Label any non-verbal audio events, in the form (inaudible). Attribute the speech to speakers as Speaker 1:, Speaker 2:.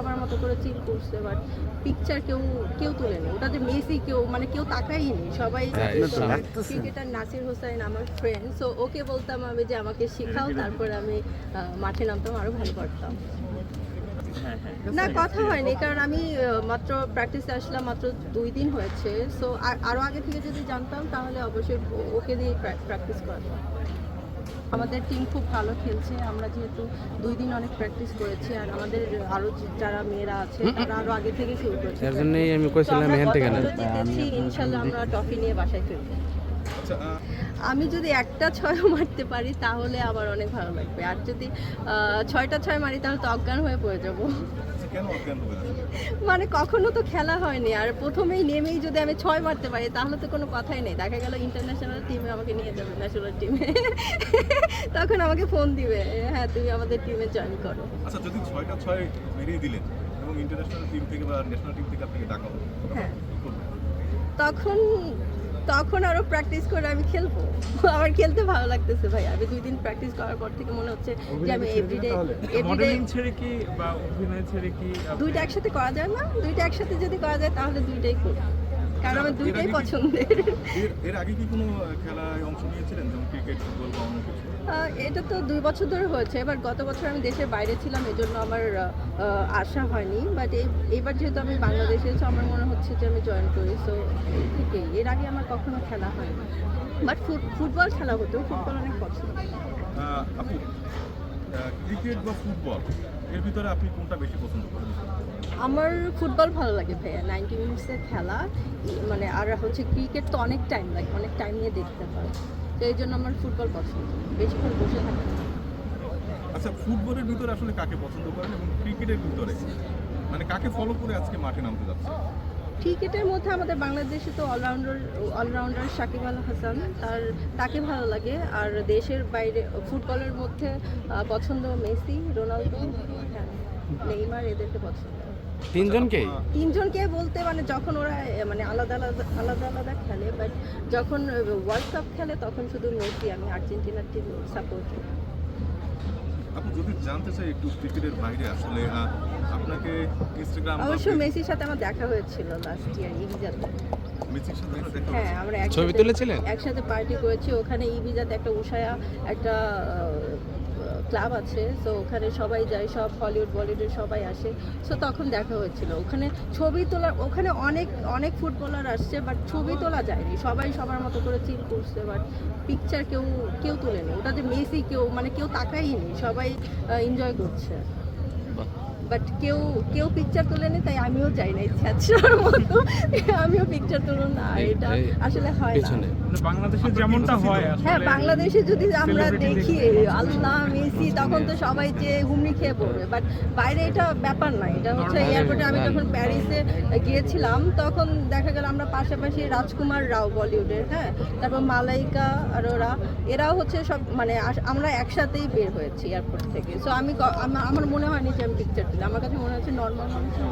Speaker 1: সবার মতো করে চিল করছে বাট পিকচার কেউ কেউ তুলেনি ওটা যে মেসি কেউ মানে কেউ সবাই
Speaker 2: হ্যাঁ, এটা
Speaker 3: লাগতেছে।
Speaker 1: ক্রিকেটার নাসির হোসেন আমার ফ্রেন্ড সো ওকে বলতাম আমি যে আমাকে শেখাও (laughs) তারপর আমি আহ, মাঠে নামতাম আরও ভালো করতাম। না কথা হয়নি কারণ আমি মাত্র প্র্যাকটিসে আসলাম মাত্র দুই দিন হয়েছে সো আরও আগে থেকে যদি জানতাম তাহলে অবশ্যই ওকে দিয়ে প্র্যাকটিস করাতাম। আমাদের টিম খুব ভালো খেলছে। আমরা যেহেতু দুই দিন অনেক প্র্যাকটিস করেছি আর আমাদের আরও যারা মেয়েরা আছে তারা আরও আগে থেকে শুরু করেছে।
Speaker 2: এর জন্যই আমি কইছিলাম এখান থেকে না।
Speaker 1: আমি ইনশাআল্লাহ আমরা ট্রফি নিয়ে বাসায় ফিরবো আমি যদি একটা ছয়ও মারতে পারি তাহলে আমার অনেক ভালো লাগবে। আর যদি ছয়টা ছয় মারি তাহলে তো অজ্ঞান হয়ে পড়ে যাব।
Speaker 3: আচ্ছা, যাচ্ছে?
Speaker 1: মানে কখনো তো খেলা হয়নি আর প্রথমেই নেমেই যদি আমি ছয় মারতে পারি তাহলে তো কোনো কথাই নেই। দেখা গেল ইন্টারন্যাশনাল টিমে আমাকে নিয়ে যাবে ন্যাশনাল টিমে তখন আমাকে ফোন দিবে হ্যাঁ তুমি আমাদের টিমে জয়েন করো।
Speaker 3: আচ্ছা যদি ছয়টা ছয় মেরিয়ে দিলেন এবং ইন্টারন্যাশনাল টিম থেকে বা ন্যাশনাল টিম থেকে আপনাকে ডাকা হলো তখন
Speaker 1: হ্যাঁ। তখন আরও প্র্যাকটিস করে আমি খেলব। আমার খেলতে ভালো লাগতেছে ভাই। আমি দুই দিন প্র্যাকটিস করার পর থেকে মনে হচ্ছে যে আমি এভরিডে এভরিডে
Speaker 4: মডেলিং ছেড়ে কি বা অভিনয় ছেড়ে কি
Speaker 1: দুইটা একসাথে করা যায় না। দুইটা একসাথে যদি করা যায় তাহলে দুইটাই করি কারণ আমার দুইটাই পছন্দের।
Speaker 3: এর আগে কি কোনো খেলায় অংশ নিয়েছিলেন? যেমন ক্রিকেট ফুটবল বা অন্য কিছু?
Speaker 1: এটা তো দুই বছর ধরে হয়েছে। এবার গত বছর আমি দেশের বাইরে ছিলাম এজন্য আমার আশা হয়নি। বাট এবার যেহেতু আমি বাংলাদেশে এসে আমার মনে হচ্ছে যে আমি জয়েন করি। সো ঠিকই এর আগে আমার কখনো খেলা হয়নি। বাট ফুটবল খেলা হতো। ফুটবল অনেক পছন্দ।
Speaker 3: ক্রিকেট বা ফুটবল এর ভিতরে আপনি কোনটা বেশি পছন্দ করেন?
Speaker 1: আমার ফুটবল ভালো লাগে ভাইয়া নাইনটি মিনিটসের খেলা মানে আর হচ্ছে ক্রিকেট তো অনেক টাইম লাগে অনেক টাইম নিয়ে দেখতে হয়। তো এই জন্য আমার ফুটবল পছন্দ বেশিক্ষণ বসে থাকে।
Speaker 3: আচ্ছা ফুটবলের ভিতরে আসলে কাকে পছন্দ করেন এবং ক্রিকেটের ভিতরে? মানে কাকে ফলো করে আজকে মাঠে নামতে যাচ্ছে
Speaker 1: ক্রিকেটের মধ্যে আমাদের বাংলাদেশে তো অলরাউন্ডার অলরাউন্ডার সাকিব আল হাসান তার তাকে ভালো লাগে। আর দেশের বাইরে ফুটবলের মধ্যে পছন্দ মেসি রোনালদো হ্যাঁ নেইমার এদেরকে পছন্দ।
Speaker 2: তিনজনকেই?
Speaker 1: তিনজনকে বলতে মানে যখন ওরা মানে আলাদা আলাদা আলাদা আলাদা খেলে বাট যখন ওয়ার্ল্ড কাপ খেলে তখন শুধু মেসি আমি আর্জেন্টিনার টিম সাপোর্ট
Speaker 3: আপনি যদি জানতে চাই একটু ক্রিকেটের বাইরে আসলে আপনাকে ইনস্টাগ্রাম
Speaker 1: অবশ্য মেসির সাথে আমার দেখা হয়েছিল লাস্ট ইয়ার ইভিজাতে হ্যাঁ আমরা
Speaker 2: ছবি
Speaker 1: একসাথে
Speaker 2: তুলেছিলেন?
Speaker 1: একসাথে পার্টি করেছি। ওখানে ইভিজাতে একটা উষায়া একটা ক্লাব আছে। তো ওখানে সবাই যায় সব হলিউড বলিউডের সবাই আসে। সো তখন দেখা হয়েছিল। ওখানে ছবি তোলা ওখানে অনেক অনেক ফুটবলার আসছে বাট ছবি তোলা যায়নি। সবাই সবার মতো করে চিল করছে বাট পিকচার কেউ কেউ তুলেনি। ওটা যে মেসি কেউ মানে কেউ তাকাইনি সবাই এনজয় করছে। বাট কেউ কেউ পিকচার তোলেনি তাই আমিও যাই না ইচ্ছার মতো। আমিও পিকচার তুলো না এটা আসলে হয় না।
Speaker 4: বাংলাদেশে যেমনটা হয়
Speaker 1: হ্যাঁ বাংলাদেশে যদি আমরা দেখি। আল্লাহ মেসি তখন তো সবাই যে হুমড়ি খেয়ে পড়বে। বাট বাইরে এটা ব্যাপার না এটা হচ্ছে এয়ারপোর্টে আমি যখন প্যারিসে গিয়েছিলাম তখন দেখা গেল আমরা পাশাপাশি রাজকুমার রাও বলিউডের হ্যাঁ? তারপর মালাইকা আরোরা এরাও হচ্ছে সব মানে আমরা একসাথেই বের হয়েছি এয়ারপোর্ট থেকে। সো আমি আমার মনে হয়নি যে আমি পিকচার তুলি। আমার কাছে মনে হচ্ছে নর্মাল মানুষের।